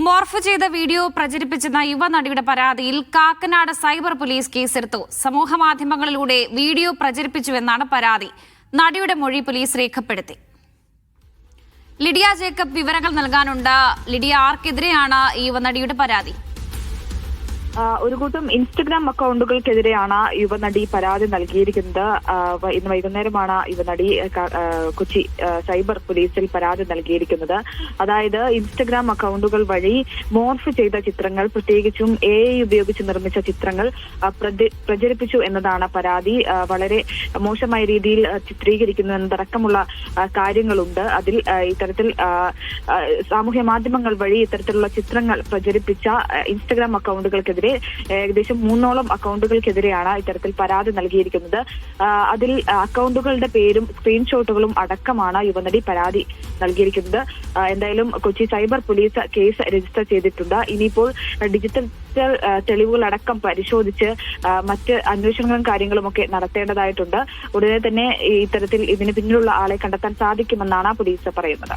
Morph ചെയ്ത video പ്രചരിപ്പിച്ചെന്ന യുവനടിയുടെ പരാതിയിൽ Kakkanad cyber police കേസെടുത്തു. സമൂഹ മാധ്യമങ്ങളിലൂടെ വീഡിയോ പ്രചരിപ്പിച്ചുവെന്നാണ് പരാതി. നടിയുടെ മൊഴി പോലീസ് രേഖപ്പെടുത്തി. ലിഡിയ ജേക്കബ് വിവരങ്ങൾ നൽകാനുണ്ട്. ലിഡിയ ആർക്കെതിരെയാണ് ഈ യുവനടിയുടെ പരാതി? ഒരു കൂട്ടം ഇൻസ്റ്റഗ്രാം അക്കൗണ്ടുകൾക്കെതിരെയാണ് യുവനടി പരാതി നൽകിയിരിക്കുന്നത്. ഇന്ന് വൈകുന്നേരമാണ് യുവനടി കൊച്ചി സൈബർ പോലീസിൽ പരാതി നൽകിയിരിക്കുന്നത്. അതായത് ഇൻസ്റ്റഗ്രാം അക്കൗണ്ടുകൾ വഴി മോർഫ് ചെയ്ത ചിത്രങ്ങൾ പ്രത്യേകിച്ചും എ ഐ ഉപയോഗിച്ച് നിർമ്മിച്ച ചിത്രങ്ങൾ പ്രചരിപ്പിച്ചു എന്നതാണ് പരാതി. വളരെ മോശമായ രീതിയിൽ ചിത്രീകരിക്കുന്നു എന്നതടക്കമുള്ള കാര്യങ്ങളുണ്ട്. അതിൽ ഇത്തരത്തിൽ സാമൂഹ്യ മാധ്യമങ്ങൾ വഴി ഇത്തരത്തിലുള്ള ചിത്രങ്ങൾ പ്രചരിപ്പിച്ച ഇൻസ്റ്റഗ്രാം അക്കൗണ്ടുകൾക്കെതിരെ ഏകദേശം മൂന്നോളം അക്കൗണ്ടുകൾക്കെതിരെയാണ് ഇത്തരത്തിൽ പരാതി നൽകിയിരിക്കുന്നത്. അതിൽ അക്കൗണ്ടുകളുടെ പേരും സ്ക്രീൻഷോട്ടുകളും അടക്കമാണ് യുവനടി പരാതി നൽകിയിരിക്കുന്നത്. എന്തായാലും Kochi cyber police case register ചെയ്തിട്ടുണ്ട്. ഇനിയിപ്പോൾ ഡിജിറ്റൽ തെളിവുകളടക്കം പരിശോധിച്ച് മറ്റ് അന്വേഷണങ്ങളും കാര്യങ്ങളും ഒക്കെ നടത്തേണ്ടതായിട്ടുണ്ട്. ഉടനെ തന്നെ ഇത്തരത്തിൽ ഇതിന് പിന്നിലുള്ള ആളെ കണ്ടെത്താൻ സാധിക്കുമെന്നാണ് പോലീസ് പറയുന്നത്.